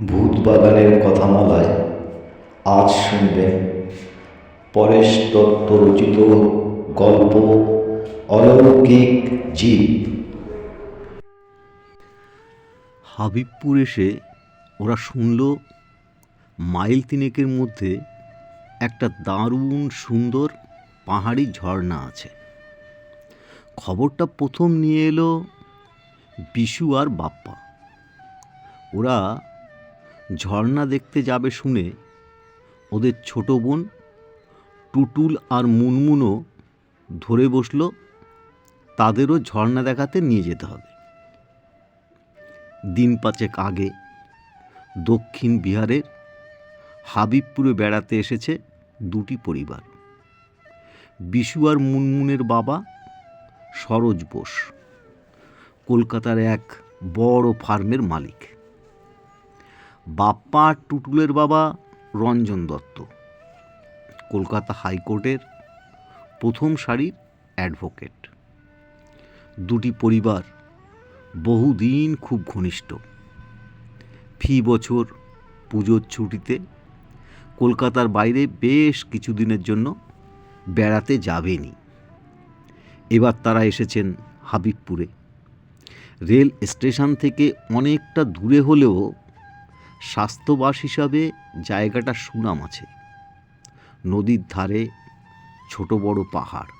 ভূতবাগানের কথামালায় আজ শুনবেন পরেশ দত্ত রচিত গল্প, অলৌকিক জীব। হাবিবপুর এসে ওরা শুনল মাইল তিনেকের মধ্যে একটা দারুণ সুন্দর পাহাড়ি ঝর্ণা আছে। খবরটা প্রথম নিয়ে এলো বিশু আর বাপ্পা। ওরা ঝর্ণা দেখতে যাবে শুনে ওদের ছোট বোন টুটুল আর মুনমুনও ধরে বসল, তাদেরও ঝর্ণা দেখাতে নিয়ে যেতে হবে। দিন পাঁচেক আগে দক্ষিণ বিহারের হাবিবপুরে বেড়াতে এসেছে দুটি পরিবার, বিশু আর মুনমুনের বাবা সরোজ বোস, কলকাতার এক বড় ফার্মের মালিক। বাপ্পা, টুটুলের বাবা, রঞ্জন দত্ত। কলকাতা হাইকোর্টের প্রথম সারির অ্যাডভোকেট। দুটি পরিবার বহুদিন খুব ঘনিষ্ঠ। ফি বছর পুজোর ছুটিতে কলকাতার বাইরে বেশ কিছুদিনের জন্য বেড়াতে যাবেনি। এবার তারা এসেছেন হাবিবপুরে। রেল স্টেশন থেকে অনেকটা দূরে হলেও স্বাস্থ্যবাস হিসাবে জায়গাটা সুনাম আছে। নদীর ধারে ছোট বড় পাহাড়।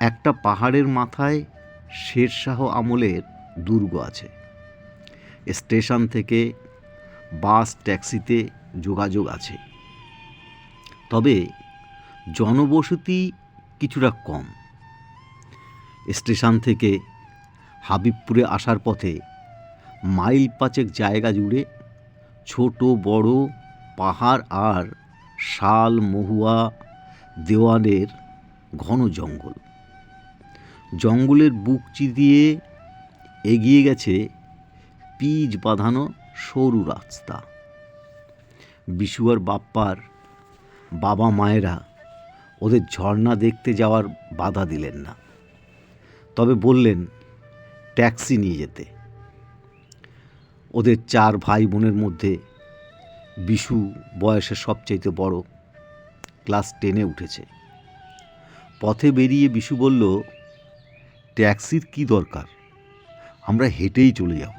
একটা পাহাড়ের মাথায় শেরশাহ আমলের দুর্গ আছে। স্টেশন থেকে বাস, ট্যাক্সিতে যোগাযোগ আছে। তবে জনবসতি কিছুটা কম। স্টেশন থেকে হাবিবপুরে আসার পথে মাইল পাঁচেক জায়গা জুড়ে ছোট বড় পাহাড় আর শাল মহুয়া দেওয়ানের ঘন জঙ্গল। জঙ্গলের বুক চিরিয়ে এগিয়ে গেছে পিচ বাঁধানো সরু রাস্তা। বিশু আর বাপ্পার বাবা মায়েরা ওদের ঝর্ণা দেখতে যাওয়ার বাধা দিলেন না। তবে বললেন, ট্যাক্সি নিয়ে যেতে। ওদের চার ভাই বোনের মধ্যে বিশু বয়সে সবচাইতে বড়। ক্লাস টেনে উঠেছে। পথে বেরিয়ে বিশু বলল, ট্যাক্সির কি দরকার? আমরা হেঁটেই চলে যাব।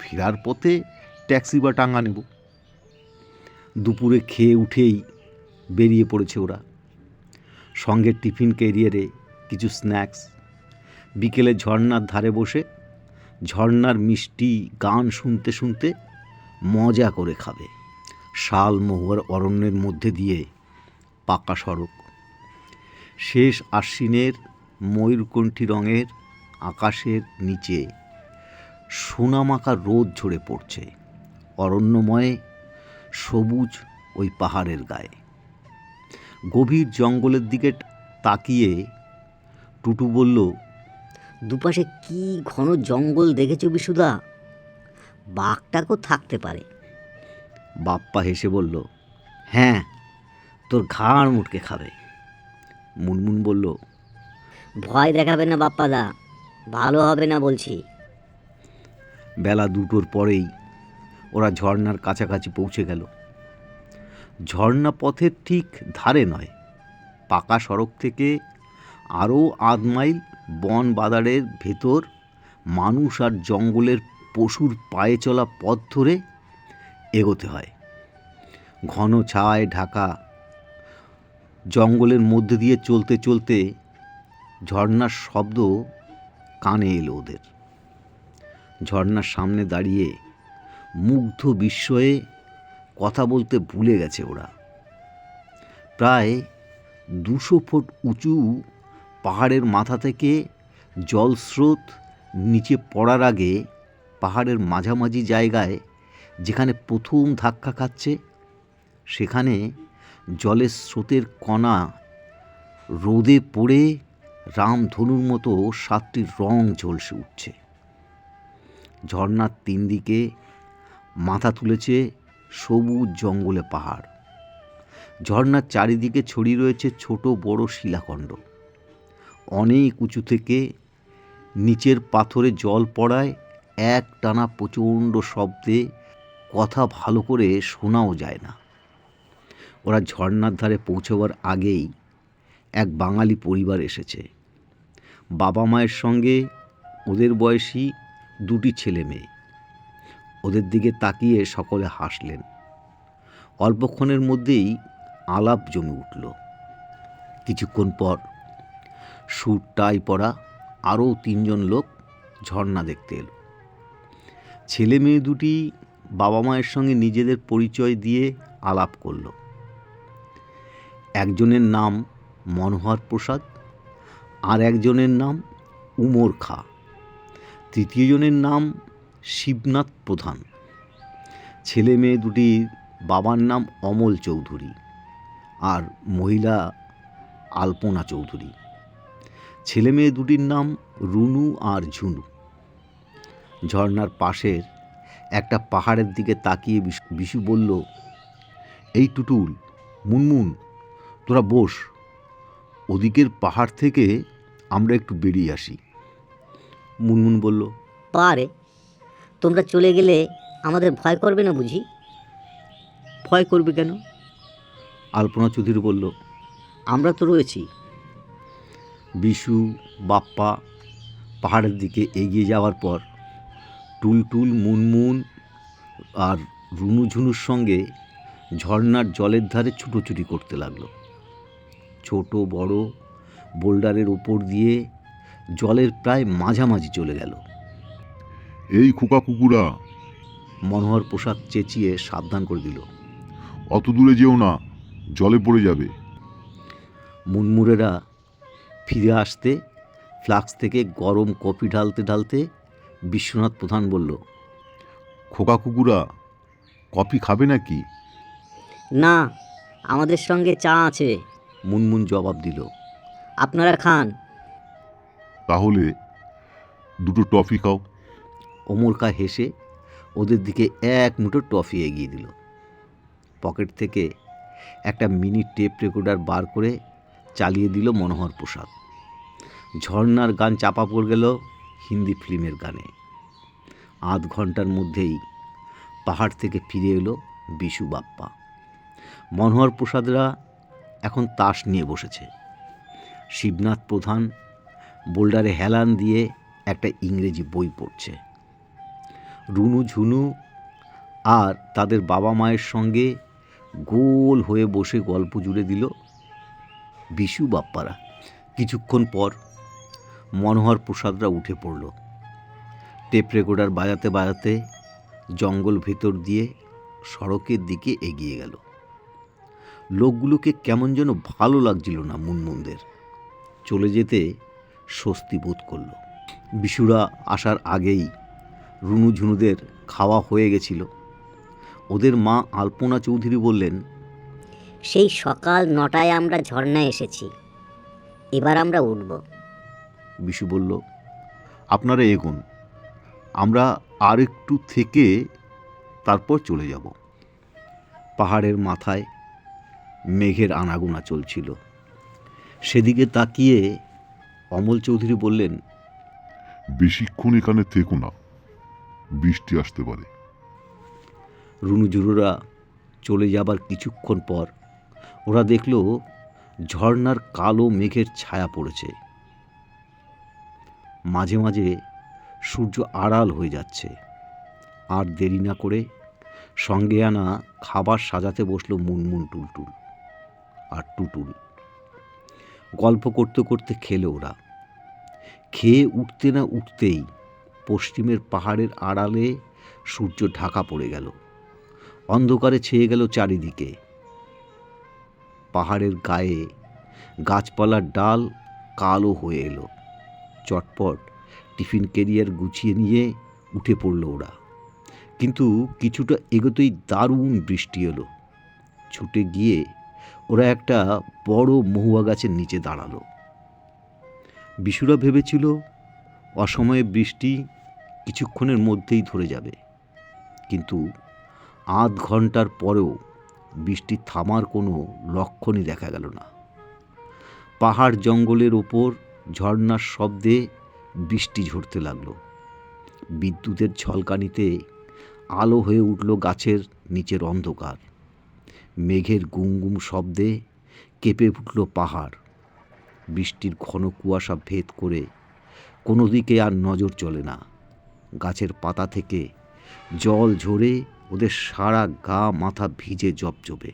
ফেরার পথে ট্যাক্সি বা টাঙ্গা নেব। দুপুরে খেয়ে উঠেই বেরিয়ে পড়েছে ওরা। সঙ্গে টিফিন ক্যারিয়ারে কিছু স্ন্যাক্স, বিকেলে ঝর্ণার ধারে বসে ঝর্ণার মিষ্টি গান শুনতে শুনতে মজা করে খাবে। শাল মহুয়ার অরণ্যের মধ্যে দিয়ে পাকা সড়ক। শেষ আশ্বিনের ময়ূরকণ্ঠী রঙের আকাশের নিচে সোনামাখা রোদ ঝরে পড়ছে। অরণ্যময়ে সবুজ ওই পাহাড়ের গায়ে। গভীর জঙ্গলের দিকে তাকিয়ে টুটু বলল দুপাশে কি ঘন জঙ্গল দেখেছ বিশুদা? বাঘটাকেও থাকতে পারে। বাপ্পা হেসে বলল হ্যাঁ তোর ঘাড় মুটকে খাবে। মুনমুন বলল ভয় দেখাবে না বাপ্পাদা ভালো হবে না বলছি। বেলা দুটোর পরেই ওরা ঝর্নার কাছাকাছি পৌঁছে গেল। ঝর্ণা পথের ঠিক ধারে নয় পাকা সড়ক থেকে আরও আধ মাইল বন বাদারের ভেতর মানুষ আর জঙ্গলের পশুর পায়ে চলা পথ ধরে এগোতে হয়। ঘন ছায় ঢাকা। জঙ্গলের মধ্যে দিয়ে চলতে চলতে ঝর্ণার শব্দ কানে এলো ওদের। ঝর্ণার সামনে দাঁড়িয়ে মুগ্ধ বিস্ময়ে কথা বলতে ভুলে গেছে ওরা। প্রায় দুশো ফুট উঁচু পাহাড়ের মাথা থেকে জলস্রোত নিচে পড়ার আগে পাহাড়ের মাঝামাঝি জায়গায় যেখানে প্রথম ধাক্কা খাচ্ছে, সেখানে জলের স্রোতের কণা রোদে পড়ে রামধনুর মতো সাতটি রং ঝলসে উঠছে। ঝর্ণার তিন দিকে মাথা তুলেছে সবুজ জঙ্গলে পাহাড়। ঝর্ণার চারিদিকে ছড়িয়ে রয়েছে ছোট বড় শিলাখণ্ড। অনেক উঁচু থেকে নিচের পাথরে জল পড়ায় এক টানা প্রচণ্ড শব্দে কথা ভালো করে শোনাও যায় না। ওরা ঝর্নার ধারে পৌঁছবার আগেই এক বাঙালি পরিবার এসেছে। বাবা মায়ের সঙ্গে ওদের বয়সী দুটি ছেলে মেয়ে। ওদের দিকে তাকিয়ে সকলে হাসলেন। অল্পক্ষণের মধ্যেই আলাপ জমে উঠল। কিছুক্ষণ পর সুট টাই পরা আরও তিনজন লোক ঝর্ণা দেখতে এলো। ছেলে মেয়ে দুটি বাবা মায়ের সঙ্গে নিজেদের পরিচয় দিয়ে আলাপ করল। একজনের নাম মনোহর প্রসাদ আর একজনের নাম উমর খা। তৃতীয়জনের নাম শিবনাথ প্রধান। ছেলে মেয়ে দুটির বাবার নাম অমল চৌধুরী আর মহিলা আলপনা চৌধুরী। ছেলে মেয়ে দুটির নাম রুনু আর ঝুনু। ঝর্নার পাশের একটা পাহাড়ের দিকে তাকিয়ে বিশ- বলল এই টুটুল মুনমুন তোরা বস। ওদিকের পাহাড় থেকে আমরা একটু বেরিয়ে আসি। মুনমুন বলল পারে। তোমরা চলে গেলে আমাদের ভয় করবে না বুঝি? ভয় করবে কেন? আলপনা চৌধুরী বলল আমরা তো রয়েছি। বিশু বাপ্পা পাহাড়ের দিকে এগিয়ে যাওয়ার পর টুলটুল মুনমুন আর রুনু ঝুনুর সঙ্গে ঝর্নার জলের ধারে ছুটোছুটি করতে লাগল। ছোট বড় বোল্ডারের ওপর দিয়ে জলের প্রায় মাঝামাঝি চলে গেল। এই খোকা কুকুরা! মনোহর পোশাক চেঁচিয়ে সাবধান করে দিল। অত দূরে যেও না জলে পড়ে যাবে। মুনমুরেরা ফিরে আসতে ফ্লাক্স থেকে গরম কফি ঢালতে ঢালতে বিশ্বনাথ প্রধান বলল খোকা কুকুরা কফি খাবে নাকি? না আমাদের সঙ্গে চা আছে। মুনমুন জবাব দিল আপনারা খান। তাহলে দুটো টফি খাও। ওমরকা হেসে ওদের দিকে এক মুঠো টফি এগিয়ে দিল। পকেট থেকে একটা মিনি টেপ রেকর্ডার বার করে চালিয়ে দিল মনোহর প্রসাদ। ঝর্নার গান চাপা পড়ে গেল হিন্দি ফিল্মের গানে। আধ ঘণ্টার মধ্যেই পাহাড় থেকে ফিরে এলো বিশু বাপ্পা। মনোহর প্রসাদরা এখন তাস নিয়ে বসেছে। শিবনাথ প্রধান বোল্ডারে হেলান দিয়ে একটা ইংরেজি বই পড়ছে। রুনু ঝুনু আর তাদের বাবা মায়ের সঙ্গে গোল হয়ে বসে গল্প জুড়ে দিল বিশু বাপ্পারা। কিছুক্ষণ পর মনোহর প্রসাদরা উঠে পড়ল। টেপ রেকর্ডার বাজাতে বাজাতে জঙ্গল ভেতর দিয়ে সড়কের দিকে এগিয়ে গেল। লোকগুলোকে কেমন যেন ভালো লাগছিল না মুনমুনদের। চলে যেতে স্বস্তি বোধ করল। বিশুরা আসার আগেই রুনু ঝুনুদের খাওয়া হয়ে গেছিল। ওদের মা আলপনা চৌধুরী বললেন সেই সকাল নটায় আমরা ঝর্ণায় এসেছি। এবার আমরা উঠব। বিশু বলল আপনারা এগোন। আমরা আর একটু থেকে তারপর চলে যাব। পাহাড়ের মাথায় মেঘের আনাগোনা চলছিল। সেদিকে তাকিয়ে অমল চৌধুরী বললেন বেশিক্ষণ এখানে থেকো না বৃষ্টি আসতে পারে। রুনুজুরুরা চলে যাবার কিছুক্ষণ পর ওরা দেখল ঝর্নার কালো মেঘের ছায়া পড়েছে। মাঝে মাঝে সূর্য আড়াল হয়ে যাচ্ছে। আর দেরি না করে সঙ্গে আনা খাবার সাজাতে বসল মুনমুন টুলটুল আর টুটুল। গল্প করতে করতে খেলে ওরা। খেয়ে উঠতে না উঠতেই পশ্চিমের পাহাড়ের আড়ালে সূর্য ঢাকা পড়ে গেল। অন্ধকারে ছেয়ে গেল চারিদিকে। পাহাড়ের গায়ে গাছপালার ডাল কালো হয়ে এলো। চটপট টিফিন কেরিয়ার গুছিয়ে নিয়ে উঠে পড়ল ওরা। কিন্তু কিছুটা এগোতেই দারুণ বৃষ্টি এলো। ছুটে গিয়ে ওরা একটা বড় মহুয়া গাছের নিচে দাঁড়াল। বিশুরা ভেবেছিল, অসময়ে বৃষ্টি কিছুক্ষণের মধ্যেই ধরে যাবে। কিন্তু আধ ঘণ্টার পরেও বৃষ্টি থামার কোনো লক্ষণই দেখা গেল না। পাহাড় জঙ্গলের ওপর ঝর্ণার শব্দে বৃষ্টি ঝরতে লাগল। বিদ্যুতের ঝলকানিতে আলো হয়ে উঠল গাছের নিচের অন্ধকার। মেঘের গুমগুম শব্দে কেঁপে উঠল পাহাড়। বৃষ্টির ঘন কুয়াশা ভেদ করে কোনো দিকে আর নজর চলে না। গাছের পাতা থেকে জল ঝরে ওদের সারা গা মাথা ভিজে জপজপে।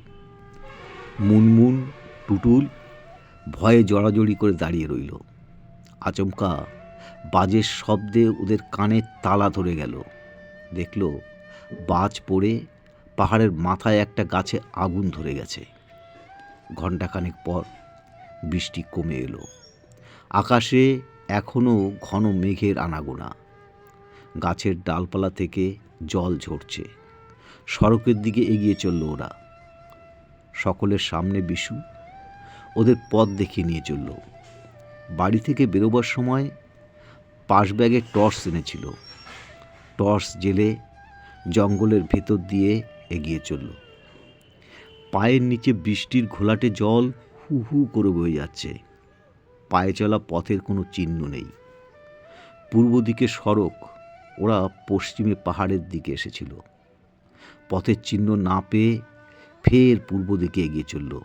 মুনমুন, টুটুল ভয়ে জড়াজড়ি করে দাঁড়িয়ে রইল। আচমকা বাজের শব্দে ওদের কানে তালা ধরে গেল। দেখল বাজ পড়ে পাহাড়ের মাথায় একটা গাছে আগুন ধরে গেছে। ঘণ্টাখানেক পর বৃষ্টি কমে এলো। আকাশে এখনও ঘন মেঘের আনাগোনা। গাছের ডালপালা থেকে জল ঝরছে। সড়কের দিকে এগিয়ে চলল ওরা। সকলের সামনে বিশু ওদের পথ দেখিয়ে নিয়ে চলল। বাড়ি থেকে বেরোবার সময় পাশ ব্যাগে টর্চ এনেছিল। টর্চ জেলে জঙ্গলের ভেতর দিয়ে এগিয়ে চলল। পায়ের নিচে বৃষ্টির ঘোলাটে জল হু হু করে বয়ে যাচ্ছে। পায়ে চলা পথের কোনো চিহ্ন নেই। পূর্ব দিকে সড়ক, ওরা পশ্চিমে পাহাড়ের দিকে এসেছিল। পথের চিহ্ন না পেয়ে ফের পূর্ব দিকে এগিয়ে চলল।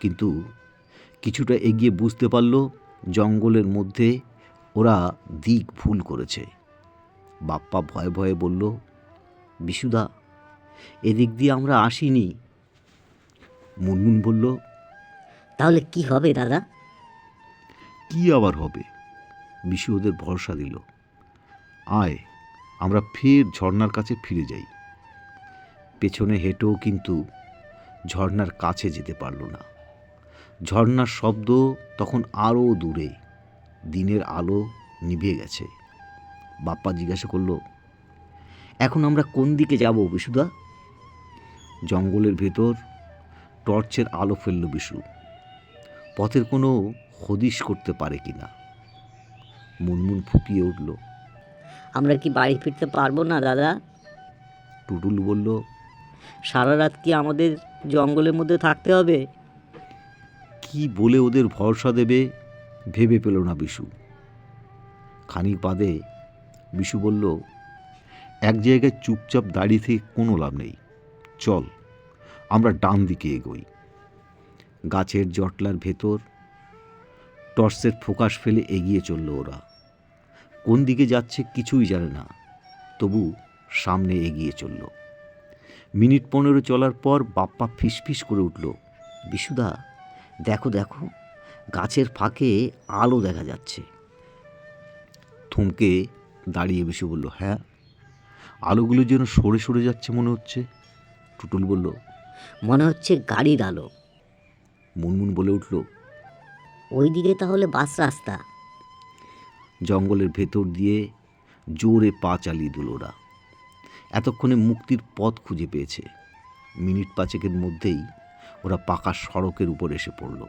কিন্তু কিছুটা এগিয়ে বুঝতে পারল জঙ্গলের মধ্যে ওরা দিক ভুল করেছে। বাপ্পা ভয়ে ভয়ে বলল বিশুদা এদিক দিয়ে আমরা আসিনি। মুনমুন বলল তাহলে কি হবে দাদা? কি আবার হবে? বিশু ওদের ভরসা দিল। আয় আমরা ফের ঝর্নার কাছে ফিরে যাই। পেছনে হেঁটেও কিন্তু ঝর্ণার কাছে যেতে পারল না। ঝর্ণার শব্দ তখন আরও দূরে দিনের আলো নিভে গেছে। বাপ্পা জিজ্ঞাসা করল এখন আমরা কোন দিকে যাব বিশুদা? জঙ্গলের ভেতর টর্চের আলো ফেলল বিশু। পথের কোনো হদিশ করতে পারে কি না? মুনমুন ফুপিয়ে উঠল আমরা কি বাড়ি ফিরতে পারব না দাদা? টুটুল বলল সারা রাত কি আমাদের জঙ্গলের মধ্যে থাকতে হবে? কি বলে ওদের ভরসা দেবে, ভেবে পেল না বিশু। খানিক বাদে বিশু বলল, এক জায়গায় চুপচাপ দাঁড়িয়ে থেকে কোনো লাভ নেই। চল, আমরা ডান দিকে এগোই। গাছের জটলার ভেতর টর্চের ফোকাস ফেলে এগিয়ে চলল ওরা। কোন দিকে যাচ্ছে কিছুই জানে না, তবু সামনে এগিয়ে চলল। মিনিট পনেরো চলার পর বাপ্পা ফিসফিস করে উঠল। বিশুদা দেখো দেখো গাছের ফাঁকে আলো দেখা যাচ্ছে। থমকে দাঁড়িয়ে বিশু বলল হ্যাঁ আলোগুলো যেন সরে সরে যাচ্ছে মনে হচ্ছে। টুটুল বলল মনে হচ্ছে গাড়ির আলো। মুনমুন বলে উঠল ওইদিকে তাহলে বাস রাস্তা। জঙ্গলের ভেতর দিয়ে জোরে পা চালিয়ে দিল ওরা। এতক্ষণে মুক্তির পথ খুঁজে পেয়েছে। মিনিট পাঁচেকের মধ্যেই ওরা পাকা সড়কের উপর এসে পড়ল।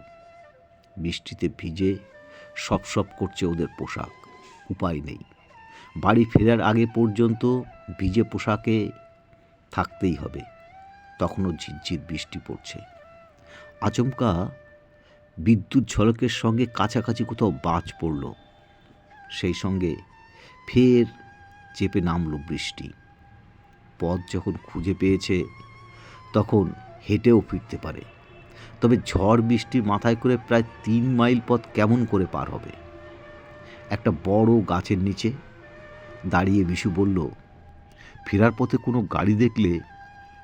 বৃষ্টিতে ভিজে সপ সপ করছে ওদের পোশাক। উপায় নেই। বাড়ি ফেরার আগে পর্যন্ত ভিজে পোশাকে থাকতেই হবে। তখনও ঝিরঝির বৃষ্টি পড়ছে। আচমকা বিদ্যুৎ ঝলকের সঙ্গে কাছাকাছি কোথাও বাজ পড়ল। সেই সঙ্গে ফের চেপে নামল বৃষ্টি। পথ যখন খুঁজে পেয়েছে, তখন হেঁটেও ফিরতে পারে। তবে ঝড় বৃষ্টি মাথায় করে প্রায় তিন মাইল পথ কেমন করে পার হবে? একটা বড় গাছের নিচে দাঁড়িয়ে বিশু বলল, ফেরার পথে কোনো গাড়ি দেখলে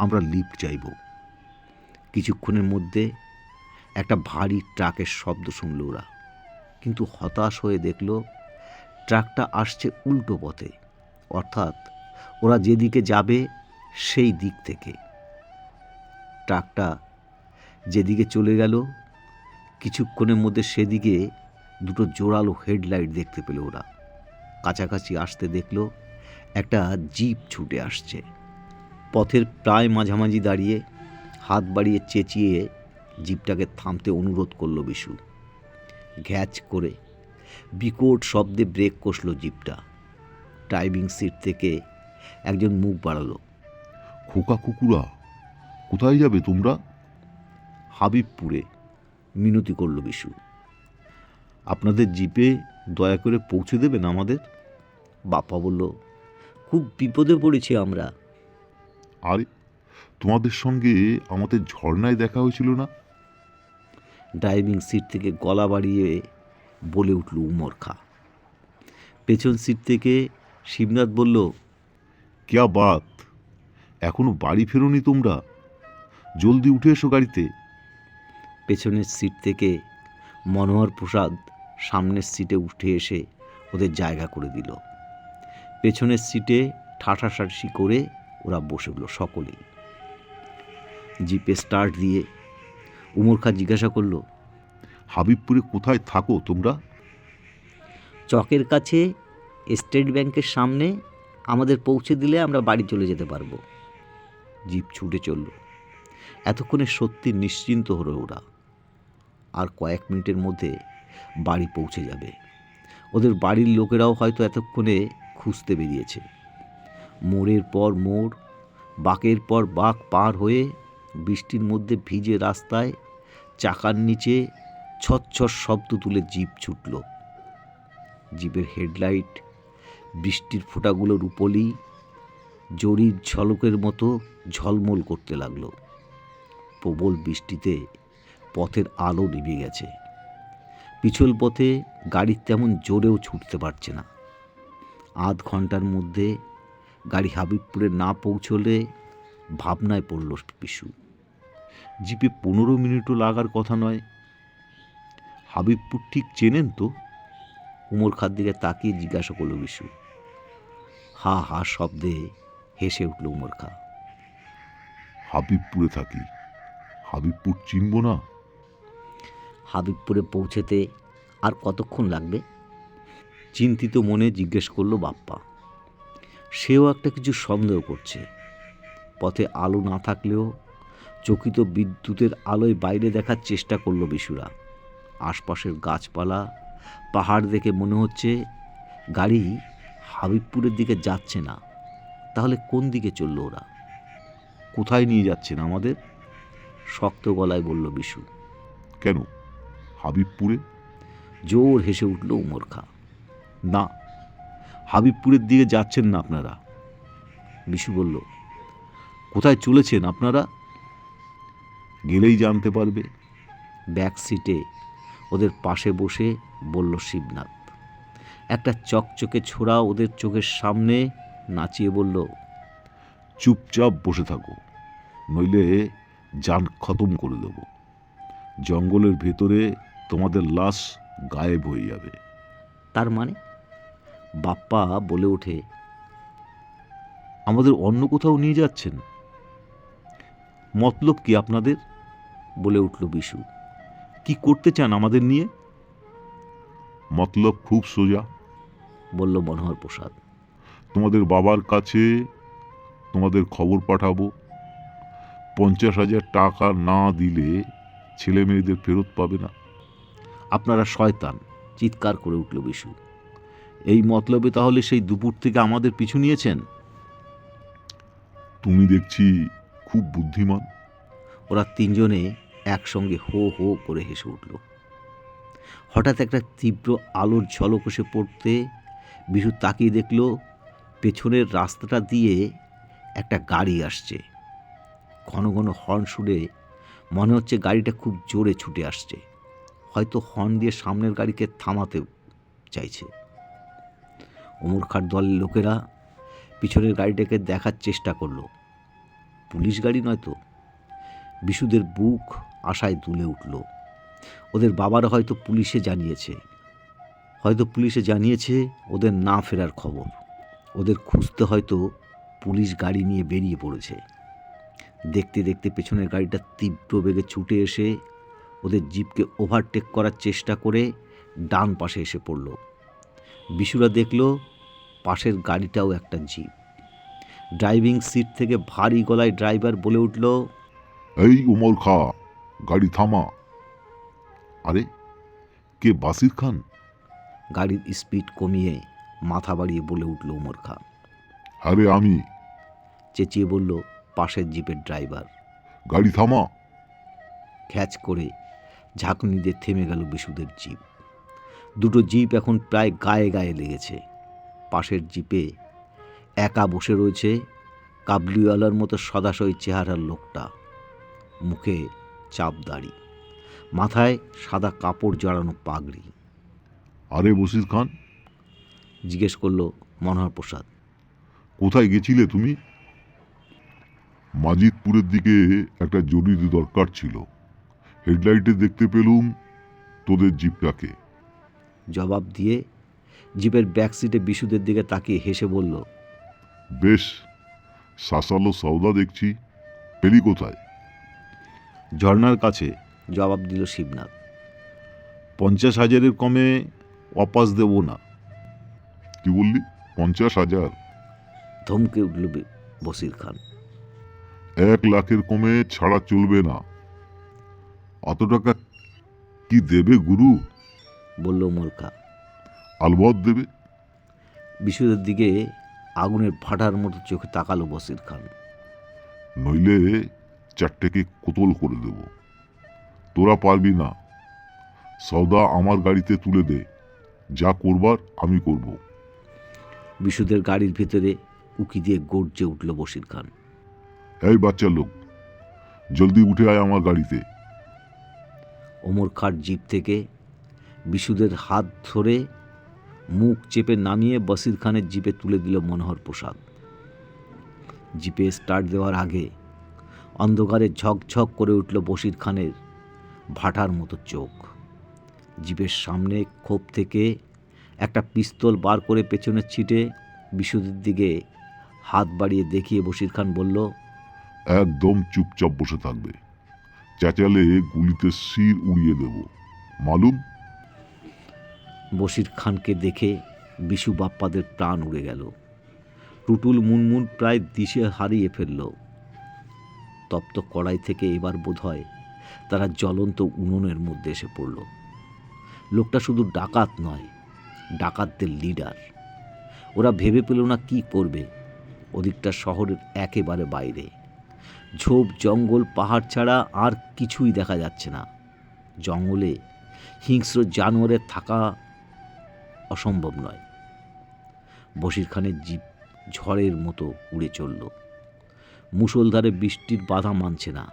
আমরা লিফট চাইব। কিছুক্ষণের মধ্যে একটা ভারী ট্রাকের শব্দ শুনল ওরা, কিন্তু হতাশ হয়ে দেখল ট্রাকটা আসছে উল্টো পথে, অর্থাৎ ওরা যেদিকে যাবে, সেই দিক থেকে। ট্রাকটা যেদিকে চলে গেল, কিছুক্ষণের মধ্যে সেদিকে দুটো জোরালো হেডলাইট দেখতে পেল ওরা। কাছাকাছি আসতে দেখল, একটা জিপ ছুটে আসছে। পথের প্রায় মাঝামাঝি দাঁড়িয়ে হাত বাড়িয়ে চেঁচিয়ে জিপটাকে থামতে অনুরোধ করল বিশু। ঘ্যাচ করে বিকট শব্দে ব্রেক কষল জিপটা। ড্রাইভিং সিট থেকে একজন মুখ বাড়ালো। খোকা কুকুরা কোথায় যাবে তোমরা? হাবিবপুরে মিনতি করল বিশু। আপনাদের জিপে দয়া করে পৌঁছে দেবেন আমাদের? বাপ্পা বলল খুব বিপদে পড়েছি আমরা। আরে তোমাদের সঙ্গে আমাদের ঝর্ণায় দেখা হয়েছিল না? ড্রাইভিং সিট থেকে গলা বাড়িয়ে বলে উঠল উমর খা পেছন সিট থেকে শিবনাথ বলল ক্যা বাত? এখনও বাড়ি ফেরোনি তোমরা? জলদি উঠে এসো গাড়িতে। পেছনের সিট থেকে মনোহর প্রসাদ সামনের সিটে উঠে এসে ওদের জায়গা করে দিল। পেছনের সিটে ঠাঠাঠাঠি করে ওরা বসে গেল সকলেই। জিপে স্টার্ট দিয়ে উমর খা জিজ্ঞাসা করল হাবিবপুরে কোথায় থাকো তোমরা? চকের কাছে স্টেট ব্যাংকের সামনে আমাদের পৌঁছে দিলে আমরা বাড়ি চলে যেতে পারব। জিপ ছুটে চলল। এতক্ষণে সত্যি নিশ্চিন্ত হলো ওরা। আর কয়েক মিনিটের মধ্যে বাড়ি পৌঁছে যাবে। ওদের বাড়ির লোকেরাও হয়তো এতক্ষণে খুঁজতে বেরিয়েছে। মোড়ের পর মোড়, বাঁকের পর বাঁক পার হয়ে বৃষ্টির মধ্যে ভিজে রাস্তায়, চাকার নিচে ছচ্ছর শব্দ তুলে জিপ ছুটল। জিপের হেডলাইট বৃষ্টির ফোঁটাগুলোর উপলি জরির ঝলকের মতো ঝলমল করতে লাগল। প্রবল বৃষ্টিতে পথের আলো নিভে গেছে। পিছল পথে গাড়ি তেমন জোরেও ছুটতে পারছে না। আধ ঘণ্টার মধ্যে গাড়ি হাবিবপুরে না পৌঁছলে ভাবনায় পড়ল পিসু। জিপে পনেরো মিনিটও লাগার কথা নয়। হাবিবপুর ঠিক চেনেন তো? উমর খার দিকে তাকিয়ে জিজ্ঞাসা করল বিশু হা হা শব্দে হেসে উঠল উমর খা হাবিবপুরে থাকি। হাবিবপুর চিনব না? হাবিবপুরে পৌঁছেতে আর কতক্ষণ লাগবে? চিন্তিত মনে জিজ্ঞেস করল বাপ্পা। সেও একটা কিছু সন্দেহ করছে। পথে আলো না থাকলেও চকিত বিদ্যুতের আলোয় বাইরে দেখার চেষ্টা করল বিশুরা। আশপাশের গাছপালা পাহাড় দেখে মনে হচ্ছে গাড়ি হাবিবপুরের দিকে যাচ্ছে না। তাহলে কোন দিকে চলল ওরা? কোথায় নিয়ে যাচ্ছেন আমাদের? শক্ত গলায় বলল বিশু। কেন? হাবিবপুরে? জোর হেসে উঠল উমর খা। না হাবিবপুরের দিকে যাচ্ছেন না আপনারা। বিশু বলল কোথায় চলেছেন আপনারা? গেলেই জানতে পারবে। ব্যাক সিটে ওদের পাশে বসে বলল শিবনাথ। একটা চকচকে ছোড়া ওদের চোখের সামনে নাচিয়ে বলল চুপচাপ বসে থাকো নইলে যান খতম করে দেব। জঙ্গলের ভেতরে তোমাদের লাশ গায়েব হয়ে যাবে। তার মানে? বাপ্পা বলে ওঠে আমাদের অন্য কোথাও নিয়ে যাচ্ছেন? মতলব কি আপনাদের? বলে উঠল বিশু কি করতে চান আমাদের নিয়ে? মতলব খুব সোজা। বলল মনোহর প্রসাদ। তোমাদের বাবার কাছে তোমাদের খবর পাঠাবো। পঞ্চাশ হাজার টাকা না দিলে ছেলে মেয়েদের ফেরত পাবে না। আপনারা শয়তান চিৎকার করে উঠল বিশু। এই মতলবে তাহলে সেই দুপুর থেকে আমাদের পিছু নিয়েছেন? তুমি দেখছি খুব বুদ্ধিমান। ওরা তিনজনে একসঙ্গে হো হো করে হেসে উঠল। হঠাৎ একটা তীব্র আলোর ঝলক এসে পড়তে বিশু তাকিয়ে দেখল পেছনের রাস্তাটা দিয়ে একটা গাড়ি আসছে। ঘন ঘন হর্ন শুনে মনে হচ্ছে গাড়িটা খুব জোরে ছুটে আসছে। হয়তো হর্ন দিয়ে সামনের গাড়িকে থামাতে চাইছে। ওমর দলের লোকেরা পিছনের গাড়িটাকে দেখার চেষ্টা করল। পুলিশ গাড়ি নয় তো। বিশুদের বুক আশায় দুলে উঠল। ওদের বাবারা হয়তো পুলিশে জানিয়েছে। হয়তো পুলিশে জানিয়েছে ওদের না ফেরার খবর। ওদের খুঁজতে হয়তো পুলিশ গাড়ি নিয়ে বেরিয়ে পড়েছে। দেখতে দেখতে পেছনের গাড়িটা তীব্র বেগে ছুটে এসে ওদের জিপকে ওভারটেক করার চেষ্টা করে ডান পাশে এসে পড়ল। বিশুরা দেখল পাশের গাড়িটাও একটা জিপ। ড্রাইভিং সিট থেকে ভারী গলায় ড্রাইভার বলে উঠল, এই উমর খা, গাড়ি থামা। আরে, কে বাসির খান? গাড়ির স্পিড কমিয়ে মাথা বাড়িয়ে বলে উঠল উমর খা আরে আমি। চেঁচিয়ে বলল পাশের জিপের ড্রাইভার। গাড়ি থামা। খ্যাচ করে ঝাঁকুনি দিয়ে থেমে গেল বিশুদের জিপ। দুটো জিপ এখন প্রায় গায়ে গায়ে লেগেছে। পাশের জিপে একা বসে রয়েছে কাবলিওয়ালার মতো সদাসই চেহারার লোকটা। মুখে চাপ দাড়ি। মাথায় সাদা কাপড় জড়ানো পাগড়ি। আরে বসির খান। জিজ্ঞেস করল মনোহর প্রসাদ। কোথায় গেছিলে তুমি? মাজিদপুরের দিকে একটা জরুরি দরকার ছিল। হেডলাইটে দেখতে পেলুম তোদের জিপটাকে। জবাব দিয়ে জিপের ব্যাক সিটে বিশুদের দিকে তাকিয়ে হেসে বলল বেশ শাসালো সওদা দেখছি। পেলি কোথায়? ঝর্নার কাছে। জবাব দিল শিবনাথ। পঞ্চাশ হাজারের কমে অপাস দেব না। কি বললি? পঞ্চাশ হাজার। ধমকে উঠল বসির খান। এক লাখের কমে ছাড়া চলবে না। অত টাকা কি দেবে গুরু? বলল মোরখা আলবত দেবে। বিশুদের দিকে আগুনের ফাটার মতো চোখে তাকালো বসির খান। নইলে চারটেকে কোতল করে দেব। তোরা পারবি না। সওদা আমার গাড়িতে তুলে দে। যা করবার আমি করব। বিশুদের গাড়ির ভিতরে উকি দিয়ে গর্জে উঠল বসির খান। এই বাচ্চা লোক জলদি উঠে আয় আমার গাড়িতে। ওমর খাট জিপ থেকে বিশুদের হাত ধরে মুখ চেপে নামিয়ে বসির খানের জিপে তুলে দিল মনোহর প্রসাদ। জিপে স্টার্ট দেওয়ার আগে অন্ধকারে ঝকঝক করে উঠল বসির খানের ভাটার মতো চোখ। জিপের সামনে খোপ থেকে একটা পিস্তল বার করে পেছনের ছিটে বিশুদের দিকে হাত বাড়িয়ে দেখিয়ে বসির খান বলল একদম চুপচাপ বসে থাকবে। চেঁচালে গুলিতে শির উড়িয়ে দেব। মালুম? বশির খানকে দেখে বিশু বাপ্পাদের প্রাণ উড়ে গেল। টুটুল মুনমুন প্রায় দিশে হারিয়ে ফেলল। তপ্ত কড়াই থেকে এবার বোধহয় তারা জ্বলন্ত উনুনের মধ্যে এসে পড়ল। লোকটা শুধু ডাকাত নয়, ডাকাতদের লিডার ওরা ভেবে পেল না কি করবে। ওদিকটা শহরের একেবারে বাইরে। ঝোপ, জঙ্গল, পাহাড় ছাড়া আর কিছুই দেখা যাচ্ছে না। জঙ্গলে হিংস্র জানোয়ারের থাকা অসম্ভব নয়। বশির খানের জীব ঝড়ের মতো উড়ে চলল। মুষলধারে বৃষ্টির বাধা মানছে না।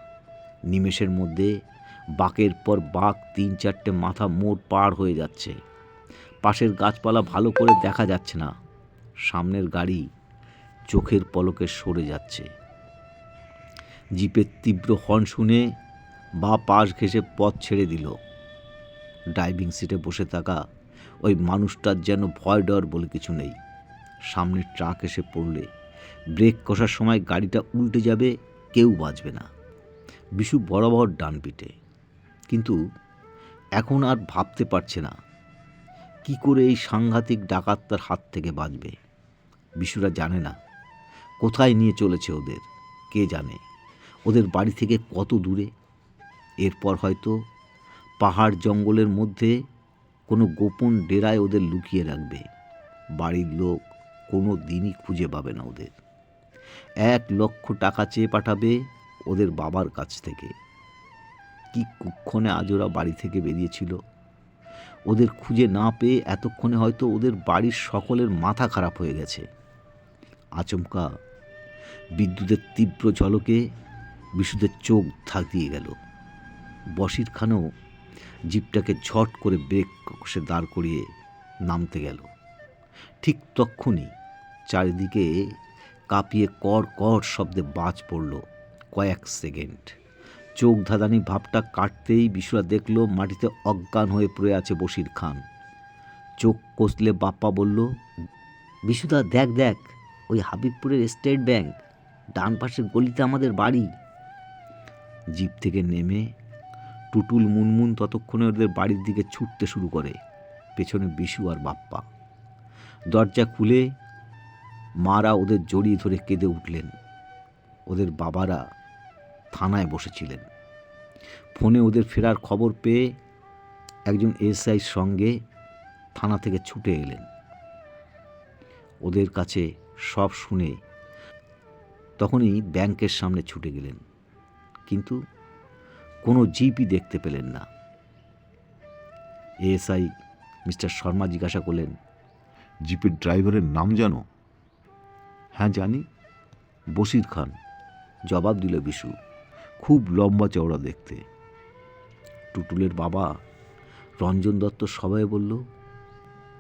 নিমেষের মধ্যে বাকের পর বাঘ তিন চারটে মাথা মোড় পার হয়ে যাচ্ছে। পাশের গাছপালা ভালো করে দেখা যাচ্ছে না। সামনের গাড়ি চোখের পলকে সরে যাচ্ছে। জিপের তীব্র হর্ন শুনে বা পাশ ঘেঁষে পথ ছেড়ে দিল। ড্রাইভিং সিটে বসে থাকা ওই মানুষটার যেন ভয় ডর বলে কিছু নেই। সামনে ট্রাক এসে পড়লে ব্রেক কষার সময় গাড়িটা উল্টে যাবে, কেউ বাঁচবে না। বিশু বরাবর ডান পিটে কিন্তু এখন আর ভাবতে পারছে না কি করে এই সাংঘাতিক ডাকাতটার হাত থেকে বাঁচবে। বিশুরা জানে না কোথায় নিয়ে চলেছে ওদের, কে জানে, ওদের বাড়ি থেকে কত দূরে। এরপর হয়তো পাহাড় জঙ্গলের মধ্যে কোনো গোপন ডেরায় ওদের লুকিয়ে রাখবে। বাড়ির লোক কোনো দিনই খুঁজে পাবে না ওদের। এক লক্ষ টাকা চেয়ে পাঠাবে ওদের বাবার কাছ থেকে। কি কুক্ষণে আজ ওরা বাড়ি থেকে বেরিয়েছিল? ওদের খুঁজে না পেয়ে এতক্ষণে হয়তো ওদের বাড়ির সকলের মাথা খারাপ হয়ে গেছে। আচমকা বিদ্যুতের তীব্র ঝলকে বিশুদের চোখ ধাকিয়ে গেল। বশির খানও জিপটাকে ঝট করে ব্রেক কষে দাঁড় করিয়ে নামতে গেল। ঠিক তক্ষুনি চারিদিকে কাঁপিয়ে কর কর শব্দে বাজ পড়ল কয়েক সেকেন্ড। চোখ ধাঁধানি ভাবটা কাটতেই বিশুরা দেখল মাটিতে অজ্ঞান হয়ে পড়ে আছে বশির খান। চোখ কষলে বাপ্পা বলল, বিশুদা, দেখ দেখ, ওই হাবিবপুরের স্টেট ব্যাংক, ডান পাশের গলিতে আমাদের বাড়ি। জিপ থেকে নেমে টুটুল মুনমুন ততক্ষণে ওদের বাড়ির দিকে ছুটতে শুরু করে, পেছনে বিশু আর বাপ্পা। দরজা খুলে মারা ওদের জড়িয়ে ধরে কেঁদে উঠলেন। ওদের বাবারা থানায় বসেছিলেন। ফোনে ওদের ফেরার খবর পেয়ে একজন এসআইর সঙ্গে থানা থেকে ছুটে এলেন। ওদের কাছে সব শুনে তখনই ব্যাংকের সামনে ছুটে গেলেন কিন্তু কোনো জিপই দেখতে পেলেন না। এএসআই মিস্টার শর্মা জিজ্ঞাসা করলেন জিপের ড্রাইভারের নাম জানো? হ্যাঁ জানি। বসির খান জবাব দিল বিশু খুব লম্বা চওড়া দেখতে। টুটুলের বাবা রঞ্জন দত্ত সবাই বলল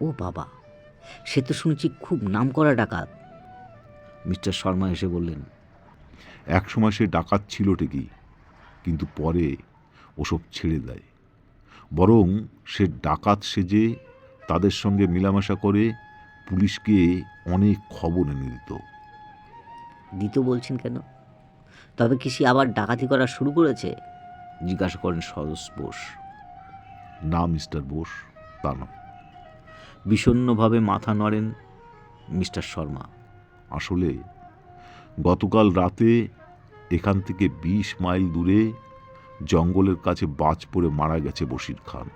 ও বাবা সে তো শুনেছি খুব নামকরা ডাকাত। মিস্টার শর্মা এসে বললেন একসময় সে ডাকাত ছিল ঠিকই কিন্তু পরে ওসব ছেড়ে দেয়। বরং সে ডাকাত সেজে তাদের সঙ্গে মেলামেশা করে পুলিশকে অনেক খবর এনে দিত। দিত বলছেন কেন? তবে কি সে আবার ডাকাতি করা শুরু করেছে? জিজ্ঞাসা করেন সরস বোস। না মিস্টার বোস তা নয়। বিষণ্ণভাবে মাথা নড়েন মিস্টার শর্মা। আসলে গতকাল রাতে এখান থেকে বিশ মাইল দূরে জঙ্গলের কাছে বাজ পড়ে মারা গেছে বশির খান।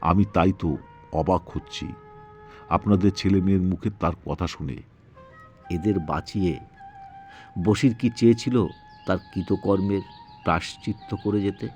আমি তাই তো অবাক হচ্ছি। আপনাদের ছেলে মেয়ের মুখে তার কথা শুনে। এদের বাঁচিয়ে বসির কি চেয়েছিল তার কৃতকর্মের প্রাশ্চিত্য করে যেতে?